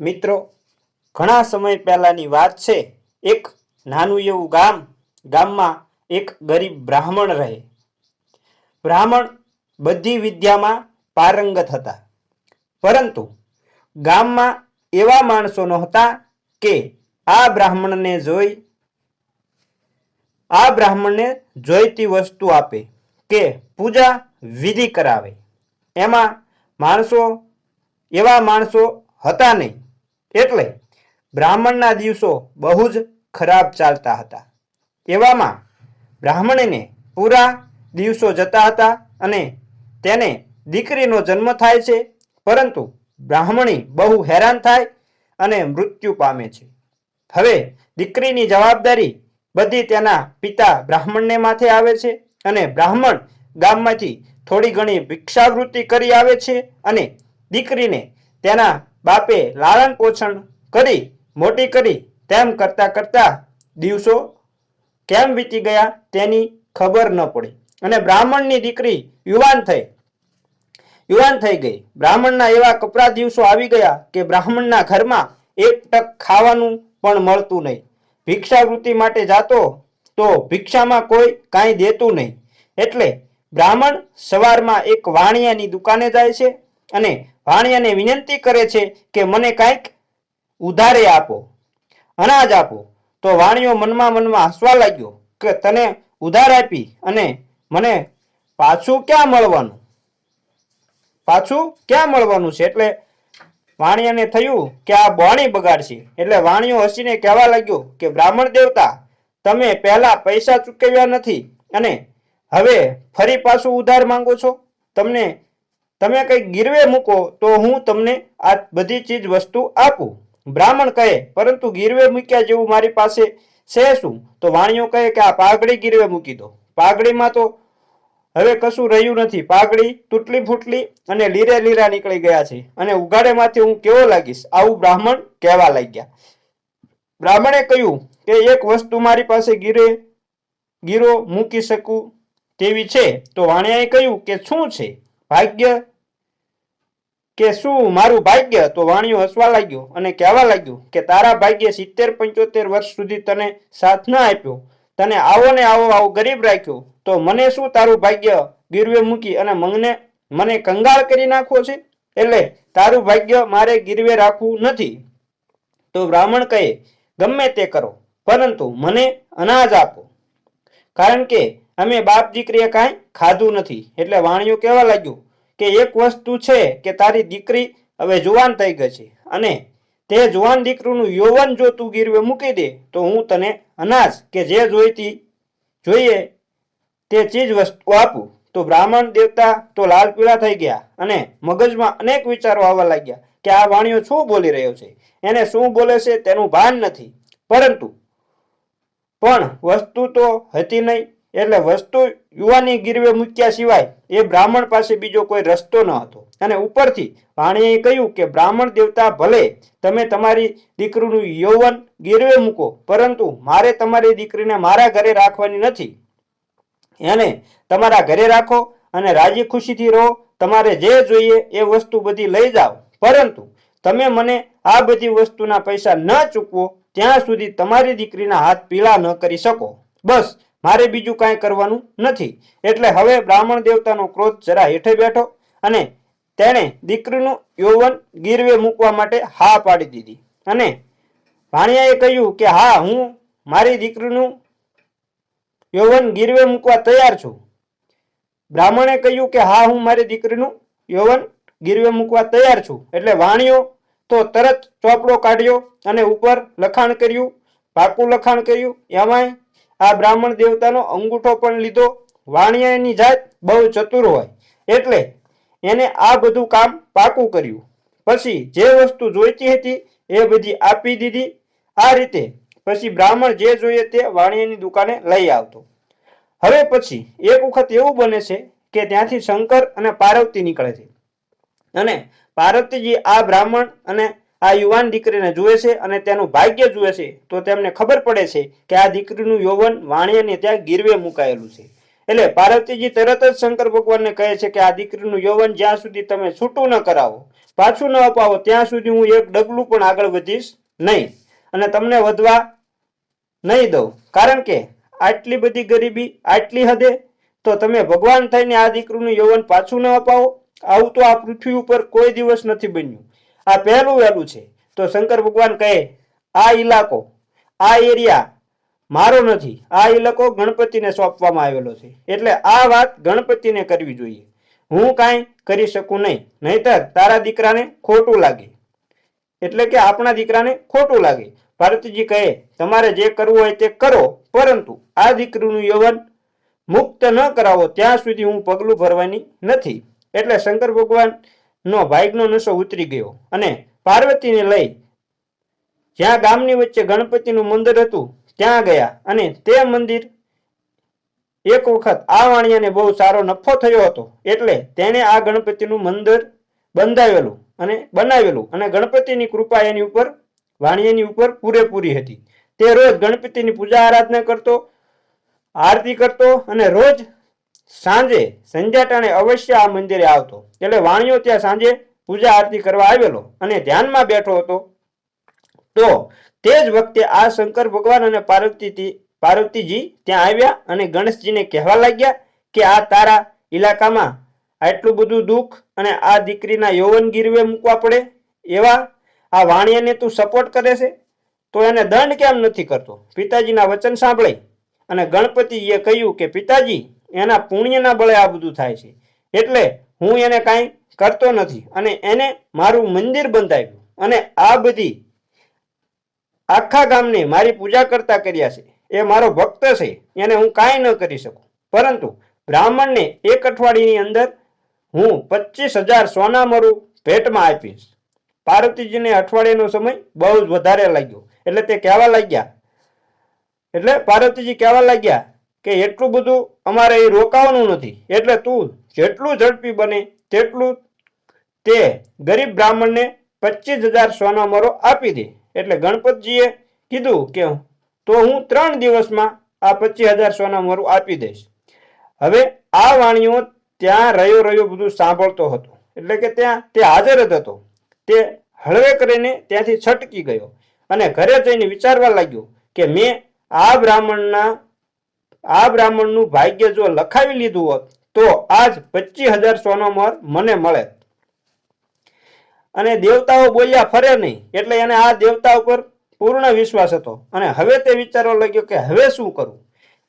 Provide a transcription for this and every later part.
મિત્રો, ઘણા સમય પહેલાની વાત છે, એક નાનું એવું ગામ, ગામમાં એક ગરીબ બ્રાહ્મણ રહે. બ્રાહ્મણ બધી વિદ્યામાં પારંગત હતા. પરંતુ ગામમાં એવા માણસો નહોતા કે આ બ્રાહ્મણને જોઈ, આ બ્રાહ્મણને જોઈતી વસ્તુ આપે કે પૂજા વિધિ કરાવે. એમાં માણસો, એવા માણસો હતા નહીં. એટલે બ્રાહ્મણના દિવસો બહુ જ ખરાબ ચાલતા હતા. એવામાં બ્રાહ્મણને પૂરા દિવસો જતા હતા અને તેને દીકરીનો જન્મ થાય છે, પરંતુ બ્રાહ્મણી બહુ હેરાન થાય અને મૃત્યુ પામે છે. હવે દીકરીની જવાબદારી બધી તેના પિતા બ્રાહ્મણને માથે આવે છે અને બ્રાહ્મણ ગામમાંથી થોડી ઘણી ભિક્ષાવૃત્તિ કરી આવે છે અને દીકરીને તેના બાપે લાલન પોષણ કરી, મોટી કરી, તેમ કરતા કરતા દિવસો કેમ વીતી ગયા તેની ખબર ન પડી. અને બ્રાહ્મણની દીકરી યુવાન થઈ યુવાન થઈ ગઈ. બ્રાહ્મણના એવા કપરા દિવસો આવી ગયા કે બ્રાહ્મણના ઘરમાં એક ટક ખાવાનું પણ મળતું નહીં. ભિક્ષાવૃત્તિ માટે જાતો તો ભિક્ષામાં કોઈ કાંઈ દેતું નહીં. એટલે બ્રાહ્મણ સવારમાં એક વાણિયાની દુકાને જાય છે અને વાણિયાને વિનંતી કરે છે કે મને કાંઈક ઉધારે આપો, અનાજ આપો. તો વાણિયો મનમાં મનમાં હસવા લાગ્યો કે તને ઉધાર આપી અને મને પાછું ક્યાં મળવાનું? પાછું ક્યાં મળવાનું છે? એટલે વાણિયાને થયું કે આ બોણી બગાડશે. એટલે વાણિયો હસીને કહેવા લાગ્યો કે બ્રાહ્મણ દેવતા, તમે પહેલા પૈસા ચૂકવ્યા નથી અને હવે ફરી પાછું ઉધાર માંગો છો? તમને તમે કંઈક ગીરવે મૂકો તો હું તમને આ બધી ચીજ વસ્તુ આપું. બ્રાહ્મણ કહે, પરંતુ ગીરવે મૂક્યા જેવું મારી પાસે છે શું? તો વાણિયો કહે કે, આ પાઘડી ગીરવે મૂકી દો. પાઘડીમાં તો હવે કશું રહ્યું નથી. પાઘડી તૂટલી ફૂટલી અને લીરે લીરા નીકળી ગયા છે. અને ઉઘાડેમાંથી હું કેવો લાગીશ? આવું બ્રાહ્મણ કહેવા લાગ્યા. બ્રાહ્મણે કહ્યું કે, એક વસ્તુ મારી પાસે ગીરે, ગીરો મૂકી શકું તેવી છે. તો વાણિયાએ કહ્યું કે, શું છે? ભાગ્ય કે શું મારું ભાગ્ય? તો વાણિયો હસવા લાગ્યો અને કહેવા લાગ્યું કે તારા ભાગ્ય સિત્તેર પંચોતેર વર્ષ સુધી તને સાથ ન આપ્યો. તને આવો ને આવો આવો ગરીબ રાખ્યો. તો મને શું તારું ભાગ્ય? ગીરવે મૂકી અને મંગને, મને કંગાળ કરી નાખવો છે? એટલે તારું ભાગ્ય મારે ગીરવે રાખવું નથી. તો બ્રાહ્મણ કહે, ગમે તે કરો, પરંતુ મને અનાજ આપો. કારણ કે અમે બાપ દીકરીએ કાંઈ ખાધું નથી. એટલે વાણિયું કહેવા લાગ્યું કે એક વસ્તુ છે કે તારી દીકરી હવે જુવાન થઈ ગઈ છે અને તે જુવાન દીકરીનું યૌવન જો તું ગીરવે મૂકી દે, તો હું તને અનાજ કે જે જોઈતી જોઈએ તે ચીજ વસ્તુ આપું. તો બ્રાહ્મણ દેવતા તો લાલ પીળા થઈ ગયા અને મગજમાં અનેક વિચારો આવવા લાગ્યા કે આ વાણીઓ શું બોલી રહ્યો છે? એને શું બોલે છે તેનું ભાન નથી. પરંતુ પણ વસ્તુ તો હતી નહીં. એટલે વસ્તુ યુવાની ગીરવે મૂક્યા સિવાય એ બ્રાહ્મણ પાસે બીજો કોઈ રસ્તો ન હતો. અને ઉપરથી વાણીએ કહ્યું કે બ્રાહ્મણ દેવતા ભલે તમે તમારી દીકરીનું યૌવન ગીરવે મૂકો, પરંતુ મારે તમારી દીકરીને મારા ઘરે રાખવાની નથી. એને તમારા ઘરે રાખો અને રાજી ખુશીથી રહો, તમારે જે જોઈએ એ વસ્તુ બધી લઈ જાઓ. પરંતુ તમે મને આ બધી વસ્તુના પૈસા ન ચૂકવો, ત્યાં સુધી તમારી દીકરીના હાથ પીળા ન કરી શકો. બસ મારે બીજું કાંઈ કરવાનું નથી. એટલે હવે બ્રાહ્મણ દેવતાનો ક્રોધ જરા હેઠે બેઠો અને તેણે દીકરીનું યૌવન ગીરવે મૂકવા માટે હા પાડી દીધી. અને ભાણિયાએ કહ્યું કે, હા, હું મારી દીકરીનું યૌવન ગીરવે મૂકવા તૈયાર છું. બ્રાહ્મણે કહ્યું કે, હા, હું મારી દીકરીનું યૌવન ગીરવે મૂકવા તૈયાર છું. એટલે વાણિયો તો તરત ચોપડો કાઢ્યો અને ઉપર લખાણ કર્યું, પાકું લખાણ કર્યું, એમાંય આ બ્રાહ્મણ દેવતાનો અંગૂઠો પણ લીધો. વાણિયાની જાત બહુ ચતુર હોય. એટલે એને આ બધું કામ પાકું કર્યું. પછી જે વસ્તુ જોઈતી હતી એ બધી આપી દીધી. આ રીતે પછી બ્રાહ્મણ જે જોઈએ તે વાણિયાની દુકાને લઈ આવતો. હવે પછી એક વખત એવું બને છે કે ત્યાંથી શંકર અને પાર્વતી નીકળે છે. અને પાર્વતીજી આ બ્રાહ્મણ અને આ યુવાન દીકરીને જુએ છે અને તેનું ભાગ્ય જુએ છે, તો તેમને ખબર પડે છે કે આ દીકરીનું યૌવન વાણિયાને ત્યાં ગીરવે મુકાયેલું છે. એટલે પાર્વતીજી તરત જ શંકર ભગવાનને કહે છે કે આ દીકરીનું યૌવન જ્યાં સુધી તમે છૂટું ન કરાવો, પાછું ન અપાવો, ત્યાં સુધી હું એક ડગલું પણ આગળ વધીશ નહીં અને તમને વધવા નહીં દઉં. કારણ કે આટલી બધી ગરીબી આટલી હદે, તો તમે ભગવાન થઈને આ દીકરીનું યૌવન પાછું ન અપાવો. આવું તો આ પૃથ્વી ઉપર કોઈ દિવસ નથી બન્યું. આ પહેલું વહેલું છે. તો શંકર ભગવાન કહે, આ ઇલાકો આ એરિયા મારો નથી. આ ઇલાકો ગણપતિને સોંપવામાં આવેલો છે. એટલે આ વાત ગણપતિને કરવી જોઈએ. હું કાંઈ કરી શકું નહીં. નહીતર તારા દીકરાને ખોટું લાગે. એટલે કે આપણા દીકરાને ખોટું લાગે. ભારતીજી કહે, તમારે જે કરવું હોય તે કરો. પરંતુ આ દીકરીનું યવન મુક્ત ન કરાવો. ત્યાં સુધી હું પગલું ભરવાની નથી. એટલે શંકર ભગવાનનો ભાઈગનો નશો ઉતરી ગયો અને પાર્વતીને લઈ જ્યાં ગામની વચ્ચે ગણપતિનું મંદિર હતું, ત્યાં ગયા અને તે મંદિર એક વખત આ વાણિયાને બહુ સારો નફો થયો હતો. એટલે તેણે આ ગણપતિનું મંદિર બંધાવેલું અને બનાવેલું અને ગણપતિની કૃપા એની ઉપર, વાણિયાની ઉપર પૂરેપૂરી હતી. તે રોજ ગણપતિની પૂજા આરાધના કરતો, આરતી કરતો અને રોજ સાંજે સંધ્યાટાણે અવશ્ય આ મંદિરે આવતો. એટલે વાણિયો ત્યાં સાંજે પૂજા આરતી કરવા આવેલો અને ધ્યાનમાં બેઠો હતો. તો તે જ વખતે આ શંકર ભગવાન અને પાર્વતી પાર્વતીજી ત્યાં આવ્યા અને ગણેશજીને કહેવા લાગ્યા કે આ તારા ઇલાકામાં આટલું બધું દુઃખ અને આ દીકરીના યૌવન ગીરવે મૂકવા પડે એવા આ વાણિયાને તું સપોર્ટ કરે છે? તો એને દંડ કેમ નથી કરતો? પિતાજીના વચન સાંભળી. અને ગણપતિજીએ કહ્યું કે, પિતાજી એના પુણ્યના બળે આ બધું થાય છે. એટલે હું એને કાંઈ કરતો નથી અને એને મારું મંદિર બંધાવ્યું અને આ બધી આખા ગામને મારી પૂજા કરતા કર્યા છે. એ મારો ભક્ત છે, એને હું કાંઈ ન કરી શકું. પરંતુ બ્રાહ્મણને એક અઠવાડિયાની અંદર હું પચીસ હજાર સોના મરું ભેટમાં આપીશ. પાર્વતીજીને અઠવાડિયાનો સમય બહુ જ વધારે લાગ્યો. એટલે તે કહેવા લાગ્યા. એટલે પાર્વતીજી કહેવા લાગ્યા કે એટલું બધું અમારે એ રોકાવાનું નથી. એટલે તું જેટલું ઝડપી બને તેટલું તે ગરીબ બ્રાહ્મણને પચીસ હજાર સોના મરો આપી દે. એટલે ગણપતજીએ કીધું કે તો હું ત્રણ દિવસમાં આ પચીસ હજાર સોના મરું આપી દઈશ. હવે આ વાણીઓ ત્યાં રહ્યો રહ્યો બધું સાંભળતો હતો. એટલે કે ત્યાં તે હાજર જ હતો. તે હળવે કરીને ત્યાંથી છટકી ગયો. અને ઘરે જઈને વિચારવા લાગ્યો કે મેં આ બ્રાહ્મણના આ બ્રાહ્મણનું ભાગ્ય જો લખાવી લીધું હોત, તો આજ પચીસ હજાર સોનો મર મને મળે. અને દેવતાઓ બોલ્યા, ફરે નહીં. એટલે એને આ દેવતા ઉપર પૂર્ણ વિશ્વાસ હતો. અને હવે તે વિચારવા લાગ્યો કે હવે શું કરું?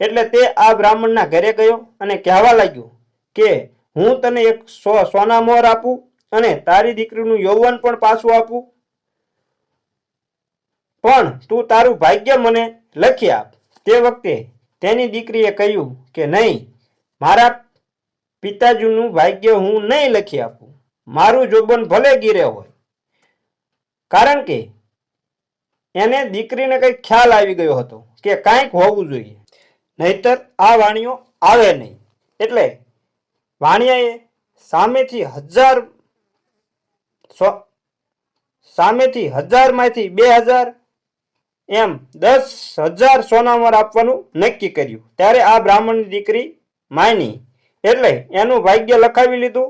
એટલે તે આ બ્રાહ્મણના ઘરે ગયો અને કહેવા લાગ્યો કે, હું તને એક સો, સોના મોર આપું અને તારી દીકરીનું યૌવન પણ પાછું આપું. પણ તું તારું ભાગ્ય મને લખી આપ. તે વખતે તેની દીકરીએ કહ્યું કે નહીં, મારા પિતાજીનું ભાગ્ય હું નહીં લખી આપું. મારું જોબન ભલે ગીરે હોય. કારણ કે એને દીકરીને કંઈક ખ્યાલ આવી ગયો હતો કે કાંઈક હોવું જોઈએ. નહીતર આ વાણીઓ આવે નહીં. એટલે વાણિયાએ સામેથી હજાર સામેથી હજારમાંથી બે હજાર એમ દસ હજાર સોનામર આપવાનું નક્કી કર્યું. ત્યારે આ બ્રાહ્મણની દીકરી માની એટલે એનું ભાગ્ય લખાવી લીધું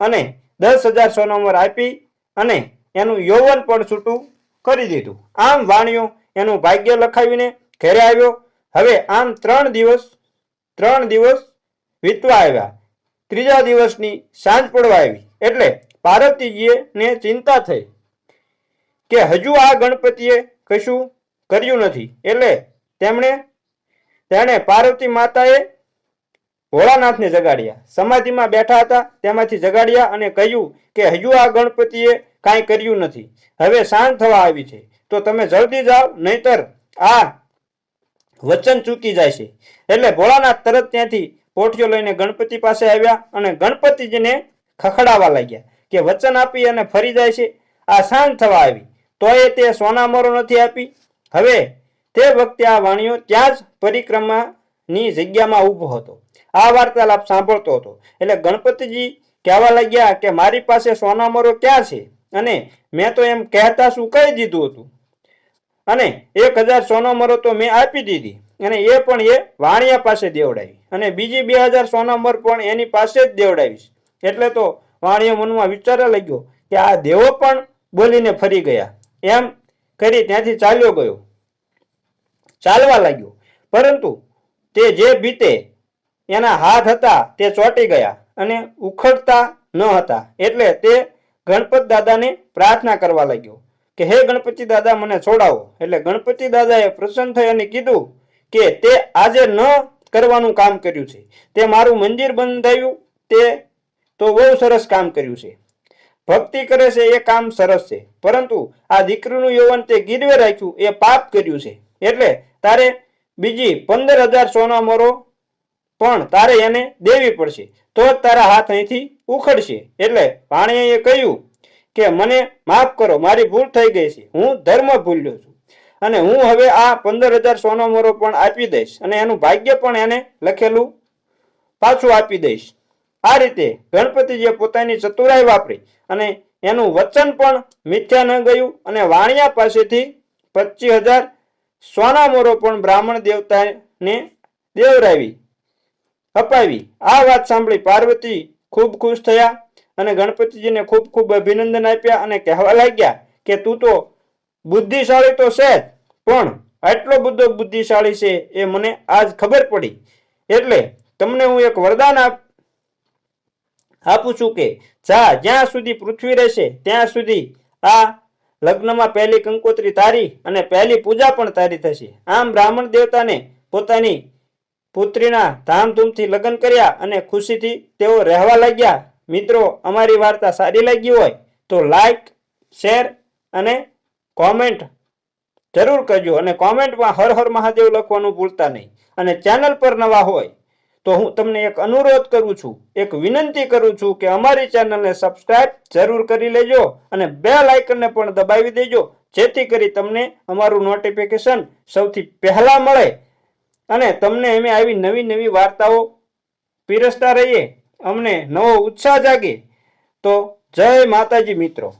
અને દસ હજાર સોનામર આપી અને એનું યૌવન પણ છૂટું કરી દીધું. આમ વાણિયો એનું ભાગ્ય લખાવીને ઘરે આવ્યો. હવે આમ ત્રણ દિવસ ત્રણ દિવસ વીતવા આવ્યા. ત્રીજા દિવસની સાંજ પડવા આવી. એટલે પાર્વતીજીએ ને ચિંતા થઈ કે હજુ આ ગણપતિએ કશું કર્યું નથી. એટલે તેમણે, તેણે પાર્વતી માતાએ ભોળાનાથને જગાડ્યા. સમાધિમાં બેઠા હતા, તેમાંથી જગાડ્યા અને કહ્યું કે હજુ આ ગણપતિએ કાંઈ કર્યું નથી. હવે શાંત થવા આવી છે. તો તમે જલ્દી જાઓ, નહીતર આ વચન ચૂકી જાય છે. એટલે ભોળાનાથ તરત ત્યાંથી પોઠીઓ લઈને ગણપતિ પાસે આવ્યા અને ગણપતિજીને ખખડાવા લાગ્યા કે વચન આપી અને ફરી જાય છે. આ શાંત થવા આવી. તોય તે સોનામરો નથી આપી. હવે તે વખતે આ વાણિયો ત્યાં જ પરિક્રમાની જગ્યામાં ઊભો હતો. આ વાર્તાલાપ સાંભળતો હતો. એટલે ગણપતિજી કહેવા લાગ્યા કે મારી પાસે સોનામરો ક્યાં છે? અને મેં તો એમ કહેતા શું કહી દીધું હતું? અને એક હજાર સોનામરો તો મેં આપી દીધી. અને એ પણ એ વાણિયા પાસે દેવડાવી. અને બીજી બે હજાર સોનામર પણ એની પાસે જ દેવડાવીશ. એટલે તો વાણિયો મનમાં વિચારવા લાગ્યો કે આ દેવો પણ બોલીને ફરી ગયા. એમ કરી ત્યાંથી ચાલ્યો ગયો. ચાલવા લાગ્યો. પરંતુ તે જે બીતે એના હાથ હતા તે ચોંટી ગયા અને ઉખડતા ન હતા. એટલે તે ગણપત દાદાને પ્રાર્થના કરવા લાગ્યો કે, હે ગણપતિ દાદા, મને છોડાવો. એટલે ગણપતિ દાદાએ પ્રસન્ન થઈ અને કીધું કે, તે આજે ન કરવાનું કામ કર્યું છે. તે મારું મંદિર બંધાયું, તે તો બહુ સરસ કામ કર્યું છે. ભક્તિ કરે છે, એ કામ સરસ છે. પરંતુ આ દીકરીનું યૌવન તે ગીરવે રાખ્યું, એ પાપ કર્યું છે. એટલે તારે બીજી પંદર હજાર સોના મોરો, પણ તારે એને દેવી પડશે. તો જ તારા હાથ અહીંથી ઉખડશે. એટલે ભાણિયાએ કહ્યું કે, મને માફ કરો, મારી ભૂલ થઈ ગઈ છે. હું ધર્મ ભૂલ્યો છું. અને હું હવે આ પંદર હજાર સોનો મોરો પણ આપી દઈશ. અને એનું ભાગ્ય પણ એને લખેલું પાછું આપી દઈશ. આ રીતે ગણપતિજીએ પોતાની ચતુરાઈ વાપરી અને એનું વચન પણ મિથ્યા ન ગયું અને વાણિયા પાસેથી પચીસ હજાર સોના મોરો પણ બ્રાહ્મણ દેવતાને દેવરાવી, અપાવી. આ વાત સાંભળી પાર્વતી ખૂબ ખુશ થયા અને ગણપતિજીને ખૂબ ખૂબ અભિનંદન આપ્યા અને કહેવા લાગ્યા કે તું તો બુદ્ધિશાળી તો છે જ, પણ આટલો બધો બુદ્ધિશાળી છે એ મને આજ ખબર પડી. એટલે તમને હું એક વરદાન આપ આપું છું કે જા, જ્યાં સુધી પૃથ્વી રહેશે, ત્યાં સુધી આ લગ્નમાં પહેલી કંકોત્રી તારી અને પહેલી પૂજા પણ તારી થશે. આમ બ્રાહ્મણ દેવતાને પોતાની પુત્રીના ધામધૂમથી લગ્ન કર્યા અને ખુશીથી તેઓ રહેવા લાગ્યા. મિત્રો, અમારી વાર્તા સારી લાગી હોય તો લાઈક શેર અને કોમેન્ટ જરૂર કરજો અને કોમેન્ટમાં હર હર મહાદેવ લખવાનું ભૂલતા નહીં. અને ચેનલ પર નવા હોય તો હું તમને એક અનુરોધ કરું છું, એક વિનંતી કરું છું કે અમારી ચેનલને સબસ્ક્રાઇબ જરૂર કરી લેજો અને બે લાઇકનને પણ દબાવી દેજો, જેથી કરી તમને અમારું નોટિફિકેશન સૌથી પહેલાં મળે અને તમને અમે આવી નવી નવી વાર્તાઓ પીરસતા રહીએ, અમને નવો ઉત્સાહ જાગે. તો જય માતાજી મિત્રો.